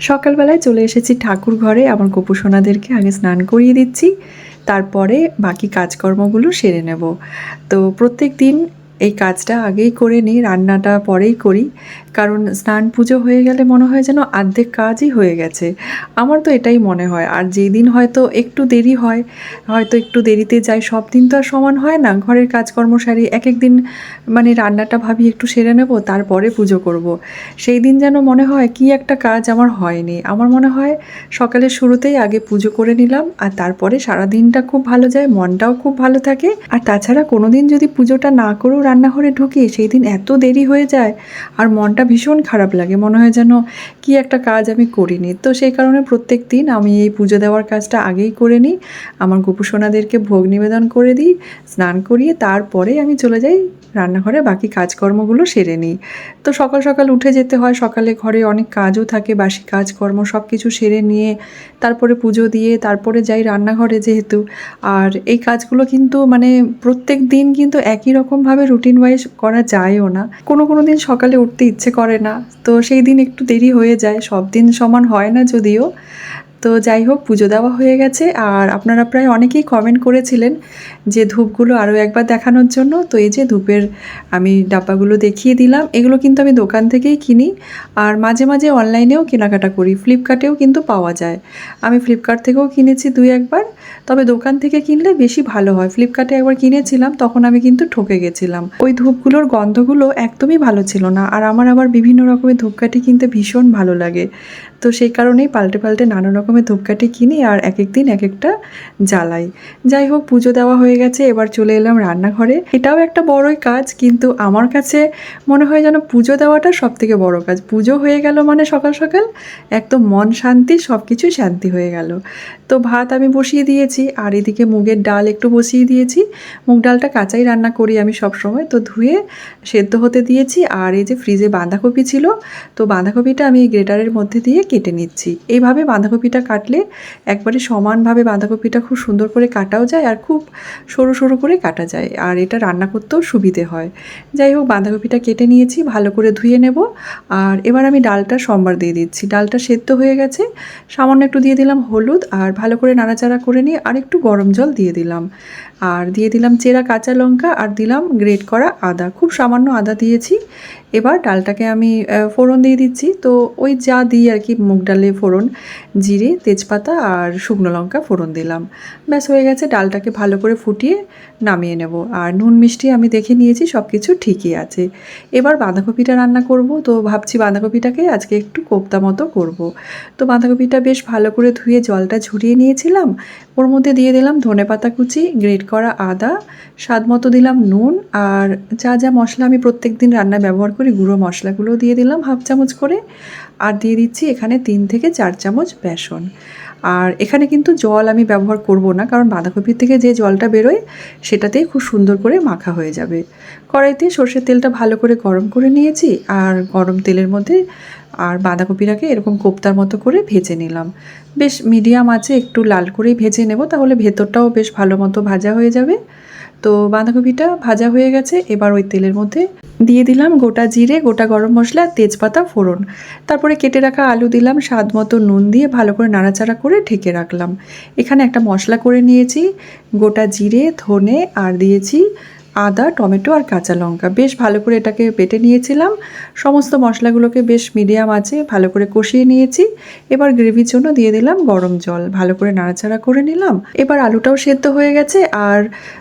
সকালবেলায় চলে এসেছি ঠাকুর ঘরে, আমার গোপুসোনাদেরকে আগে স্নান করিয়ে দিচ্ছি, তারপরে বাকি কাজকর্মগুলো সেরে নেব। তো প্রত্যেক দিন এই কাজটা আগেই করে নিই, রান্নাটা পরেই করি। কারণ স্নান পুজো হয়ে গেলে মনে হয় যেন অর্ধেক কাজই হয়ে গেছে। আমার তো এটাই মনে হয়। আর যেই দিন হয়তো একটু দেরি হয়, হয়তো একটু দেরিতে যাই সব দিন তো আর সমান হয় না। ঘরের কাজকর্ম সারি এক এক দিন মানে রান্নাটা ভাবি একটু সেরে নেব, তারপরে পুজো করব। সেই দিন যেন মনে হয় কি একটা কাজ আমার হয়নি। আমার মনে হয় সকালের শুরুতেই আগে পুজো করে নিলাম, আর তারপরে সারা দিনটা খুব ভালো যায়, মনটাও খুব ভালো থাকে। আর তাছাড়া কোনো দিন যদি পুজোটা না করেও রান্নাঘরে ঢুকি সেই দিন এত দেরি হয়ে যায় আর মনটা ভীষণ খারাপ লাগে। মনে হয় যেন কি একটা কাজ আমি করিনি। তো সেই কারণে প্রত্যেক দিন আমি এই পুজো দেওয়ার কাজটা আগেই করে নিই। আমার গোপুসোনাদেরকে ভোগ নিবেদন করে দিই, স্নান করিয়ে তারপরে আমি চলে যাই রান্নাঘরে, বাকি কাজকর্মগুলো সেরে নিই। তো সকাল সকাল উঠে যেতে হয়, সকালে ঘরে অনেক কাজও থাকে, বাসি কাজকর্ম সব কিছু সেরে নিয়ে তারপরে পুজো দিয়ে তারপরে যাই রান্নাঘরে যেহেতু। আর এই কাজগুলো কিন্তু মানে প্রত্যেক দিন কিন্তু একই রকমভাবে রুটিন ওয়াইজ করা যায়ও না। কোনো কোনো দিন সকালে উঠতে ইচ্ছে করে না। তো সেই দিন একটু দেরি হয়ে যায়। সব দিন সমান হয় না যদিও। তো যাই হোক, পুজো দেওয়া হয়ে গেছে। আর আপনারা প্রায় অনেকেই কমেন্ট করেছিলেন যে ধূপগুলো আরও একবার দেখানোর জন্য। তো এই যে ধূপের আমি ডাব্বাগুলো দেখিয়ে দিলাম। এগুলো কিন্তু আমি দোকান থেকেই কিনি। আর মাঝে মাঝে অনলাইনেও কেনাকাটা করি। ফ্লিপকার্টেও কিন্তু পাওয়া যায়। আমি ফ্লিপকার্ট থেকেও কিনেছি দুই একবার। তবে দোকান থেকে কিনলে বেশি ভালো হয়। ফ্লিপকার্টে একবার কিনেছিলাম, তখন আমি কিন্তু ঠকে গেছিলাম। ওই ধূপগুলোর গন্ধগুলো একদমই ভালো ছিল না। আর আমার আবার বিভিন্ন রকমের ধূপকাঠি কিনতে ভীষণ ভালো লাগে। তো সেই কারণেই পাল্টে পাল্টে নানা রকমের ধূপকাঠি কিনি আর এক এক দিন এক একটা জ্বালাই। যাই হোক, পুজো দেওয়া হয়ে গেছে, এবার চলে এলাম রান্নাঘরে। এটাও একটা বড়ই কাজ, কিন্তু আমার কাছে মনে হয় যেন পুজো দেওয়াটা সব থেকে বড় কাজ। পুজো হয়ে গেল মানে সকাল সকাল একদম মন শান্তি সব কিছুই শান্তি হয়ে গেল। তো ভাত আমি বসিয়ে দিয়েছি, আর এদিকে মুগের ডাল একটু বসিয়ে দিয়েছি। মুগ ডালটা কাঁচাই রান্না করি আমি সব সময় তো ধুয়ে সেদ্ধ হতে দিয়েছি। আর এই যে ফ্রিজে বাঁধাকপি ছিল, তো বাঁধাকপিটা আমি গ্রেটারের মধ্যে দিয়ে কেটে নিচ্ছি। এইভাবে বাঁধাকপিটা কাটলে একবারে সমানভাবে বাঁধাকপিটা খুব সুন্দর করে কাটাও যায় আর খুব সরু সরু করে কাটা যায়। আর এটা রান্না করতেও সুবিধে হয়। যাই হোক, বাঁধাকপিটা কেটে নিয়েছি, ভালো করে ধুয়ে নেব। আর এবার আমি ডালটা সম্বার দিয়ে দিচ্ছি। ডালটা সেদ্ধ হয়ে গেছে। সামান্য একটু দিয়ে দিলাম হলুদ আর ভালো করে নাড়াচাড়া করে নিয়ে আর একটু গরম জল দিয়ে দিলাম। আর দিয়ে দিলাম চেরা কাঁচা লঙ্কা আর দিলাম গ্রেট করা আদা। খুব সামান্য আদা দিয়েছি। এবার ডালটাকে আমি ফোড়ন দিয়ে দিচ্ছি। তো ওই যা দিই আর কি, মুগ ডালে ফোড়ন, জিরে, তেজপাতা আর শুকনো লঙ্কা ফোড়ন দিলাম। ব্যাস, হয়ে গেছে। ডালটাকে ভালো করে ফুটিয়ে নামিয়ে নেব। আর নুন, মিষ্টি আমি দেখে নিয়েছি সব কিছু ঠিকই আছে। এবার বাঁধাকপিটা রান্না করব। তো ভাবছি বাঁধাকপিটাকে আজকে একটু কোপ্তা মতো করব। তো বাঁধাকপিটা বেশ ভালো করে ধুয়ে জলটা ঝরিয়ে নিয়েছিলাম। ওর মধ্যে দিয়ে দিলাম ধনে পাতা কুচি, গ্রেট করা আদা, স্বাদ মতো দিলাম নুন আর যা যা মশলা আমি প্রত্যেক দিন রান্নায় ব্যবহার করি গুঁড়ো মশলাগুলো দিয়ে দিলাম হাফ চামচ করে। আর দিয়ে দিচ্ছি এখানে তিন থেকে চার চামচ বেসন। আর এখানে কিন্তু জল আমি ব্যবহার করব না, কারণ বাঁধাকপির থেকে যে জলটা বেরোয় সেটাতেই খুব সুন্দর করে মাখা হয়ে যাবে। কড়াইতে সর্ষের তেলটা ভালো করে গরম করে নিয়েছি, আর গরম তেলের মধ্যে, আর বাঁধাকপিটাকে এরকম কোপ্তার মতো করে ভেজে নিলাম। বেশ মিডিয়াম আছে একটু লাল করেই ভেজে নেব, তাহলে ভেতরটাও বেশ ভালো মতো ভাজা হয়ে যাবে। তো বাঁধাকপিটা ভাজা হয়ে গেছে। এবার ওই তেলের মধ্যে দিয়ে দিলাম গোটা জিরে, গোটা গরম মশলা, তেজপাতা, ফোড়ন। তারপরে কেটে রাখা আলু দিলাম, স্বাদ মতো নুন দিয়ে ভালো করে নাড়াচাড়া করে ঢেকে রাখলাম। এখানে একটা মশলা করে নিয়েছি, গোটা জিরে, ধনে, আর দিয়েছি আদা, টমেটো আর কাঁচা লঙ্কা। বেশ ভালো করে এটাকে বেটে নিয়েছিলাম। সমস্ত মশলাগুলোকে বেশ মিডিয়াম আছে, ভালো করে কষিয়ে নিয়েছি। এবার গ্রেভির জন্য দিয়ে দিলাম গরম জল। ভালো করে নাড়াচাড়া করে নিলাম। এবার আলুটাও সেদ্ধ হয়ে গেছে আর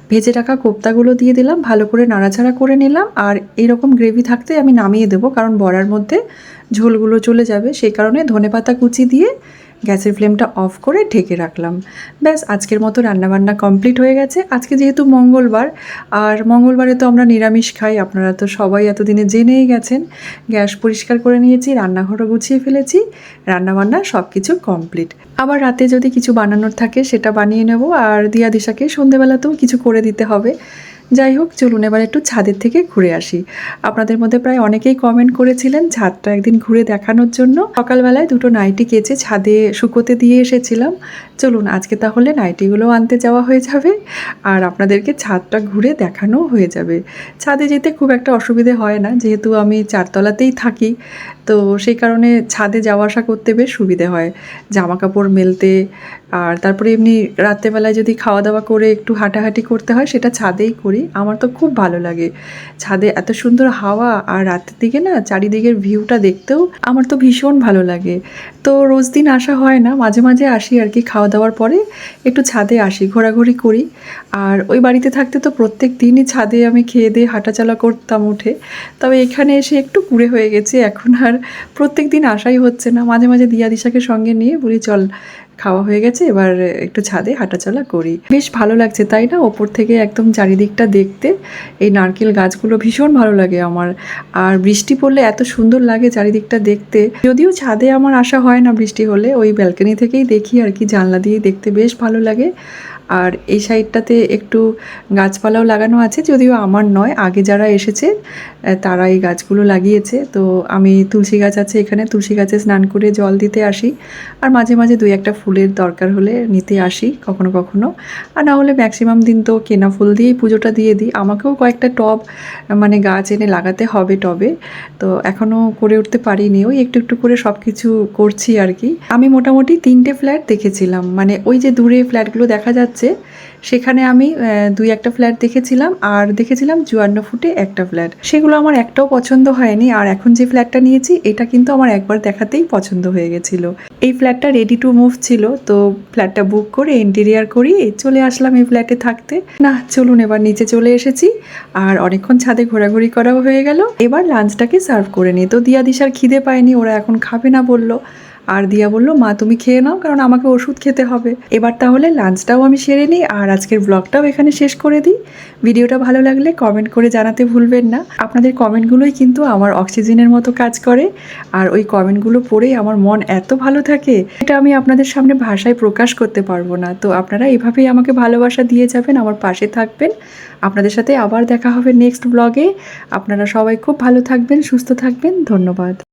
ভেজে রাখা কোপ্তাগুলো দিয়ে দিলাম। ভালো করে নাড়াচাড়া করে নিলাম। আর এরকম গ্রেভি থাকতে আমি নামিয়ে দেবো, কারণ বড়ার মধ্যে ঝোলগুলো চলে যাবে। সেই কারণে ধনেপাতা কুচি দিয়ে গ্যাসের ফ্লেমটা অফ করে ঢেকে রাখলাম। ব্যাস, আজকের মতো রান্নাবান্না কমপ্লিট হয়ে গেছে। আজকে যেহেতু মঙ্গলবার, আর মঙ্গলবারে তো আমরা নিরামিষ খাই, আপনারা তো সবাই এতদিনে জেনেই গেছেন। গ্যাস পরিষ্কার করে নিয়েছি, রান্নাঘরও গুছিয়ে ফেলেছি, রান্নাবান্না সব কিছু কমপ্লিট। আবার রাতে যদি কিছু বানানোর থাকে, সেটা বানিয়ে নেব। আর দিয়া দিশাকে সন্ধেবেলাতেও কিছু করে দিতে হবে। যাই হোক, চলুন এবার একটু ছাদের থেকে ঘুরে আসি। আপনাদের মধ্যে প্রায় অনেকেই কমেন্ট করেছিলেন ছাদটা একদিন ঘুরে দেখানোর জন্য। সকালবেলায় দুটো নাইটি কেচে ছাদে শুকোতে দিয়ে এসেছিলাম। চলুন, আজকে তাহলে নাইটিগুলো আনতে যাওয়া হয়ে যাবে আর আপনাদেরকে ছাদটা ঘুরে দেখানো হয়ে যাবে। ছাদে যেতে খুব একটা অসুবিধে হয় না, যেহেতু আমি চারতলাতেই থাকি। তো সেই কারণে ছাদে যাওয়া আসা করতে বেশ সুবিধে হয়। জামা কাপড় মেলতে আর তারপরে এমনি রাত্রেবেলায় যদি খাওয়া দাওয়া করে একটু হাঁটাহাঁটি করতে হয়, সেটা ছাদেই করি। আমার তো খুব ভালো লাগে। ছাদে এত সুন্দর হাওয়া আর রাতের দিকে না চারিদিকের ভিউটা দেখতেও আমার তো ভীষণ ভালো লাগে। তো রোজ দিন আসা হয় না, মাঝে মাঝে আসি আর কি খাওয়া দাওয়ার পরে একটু ছাদে আসি, ঘোরাঘুরি করি। আর ওই বাড়িতে থাকতে তো প্রত্যেক দিনই ছাদে আমি খেয়ে দিয়ে হাঁটাচলা করতাম উঠে। তবে এখানে এসে একটু কুড়ে হয়ে গেছে, এখন আর প্রত্যেক দিন আসাই হচ্ছে না। মাঝে মাঝে দিয়া দিশাকে সঙ্গে নিয়ে বলি, চল, খাওয়া হয়ে গেছে, এবার একটু ছাদে হাঁটাচলা করি। বেশ ভালো লাগছে, তাই না? ওপর থেকে একদম চারিদিকটা দেখতে। এই নারকেল গাছগুলো ভীষণ ভালো লাগে আমার। আর বৃষ্টি পড়লে এত সুন্দর লাগে চারিদিকটা দেখতে। যদিও ছাদে আমার আসা হয় না বৃষ্টি হলে, ওই ব্যালকনি থেকেই দেখি আর কি, জানলা দিয়ে দেখতে বেশ ভালো লাগে। আর এই সাইডটাতে একটু গাছপালাও লাগানো আছে, যদিও আমার নয়, আগে যারা এসেছে তারা এই গাছগুলো লাগিয়েছে। তো আমি তুলসী গাছ আছে এখানে, তুলসী গাছে স্নান করে জল দিতে আসি। আর মাঝে মাঝে দুই একটা ফুলের দরকার হলে নিতে আসি, কখনো কখনো। আর না হলে ম্যাক্সিমাম দিন তো কেনা ফুল দিয়েই পুজোটা দিয়ে দিই। আমাকেও কয়েকটা টব মানে গাছ এনে লাগাতে হবে টবে। তো এখনও করে উঠতে পারিনি, ওই একটু একটু করে সব কিছু করছি আর কি। আমি মোটামুটি তিনটে ফ্ল্যাট দেখেছিলাম মানে ওই যে দূরে ফ্ল্যাটগুলো দেখা যাচ্ছে সেখানে আমি দুই একটা ফ্ল্যাট দেখেছিলাম আর দেখেছিলাম চুয়ান্ন ফুটে একটা ফ্ল্যাট। সেগুলো আমার একটাও পছন্দ হয়নি আর এখন যে ফ্ল্যাটটা নিয়েছি, এটা কিন্তু আমার একবার দেখাতেই পছন্দ হয়ে গেছিল। এই ফ্ল্যাটটা রেডি টু মুভ ছিল, তো ফ্ল্যাটটা বুক করে ইন্টেরিয়ার করিয়ে চলে আসলাম এই ফ্ল্যাটে থাকতে। না, চলুন এবার নিচে চলে এসেছি আর অনেকক্ষণ ছাদে ঘোরাঘুরি করাও হয়ে গেল। এবার লাঞ্চটাকে সার্ভ করে নিই। তো দিয়া দিশার খিদে পায়নি, ওরা এখন খাবে না বলল। আর দিয়া বলল, মা, তুমি খেয়ে নাও, কারণ আমাকে ওষুধ খেতে হবে। এবার তাহলে লাঞ্চটাও আমি সেরে নিই, আর আজকের ব্লগটাও এখানে শেষ করে দিই। ভিডিওটা ভালো লাগলে কমেন্ট করে জানাতে ভুলবেন না। আপনাদের কমেন্টগুলোই কিন্তু আমার অক্সিজেনের মতো কাজ করে, আর ওই কমেন্টগুলো পড়েই আমার মন এত ভালো থাকে, এটা আমি আপনাদের সামনে ভাষায় প্রকাশ করতে পারব না। তো আপনারা এভাবেই আমাকে ভালোবাসা দিয়ে যাবেন, আমার পাশে থাকবেন। আপনাদের সাথে আবার দেখা হবে নেক্সট ব্লগে আপনারা সবাই খুব ভালো থাকবেন, সুস্থ থাকবেন, ধন্যবাদ।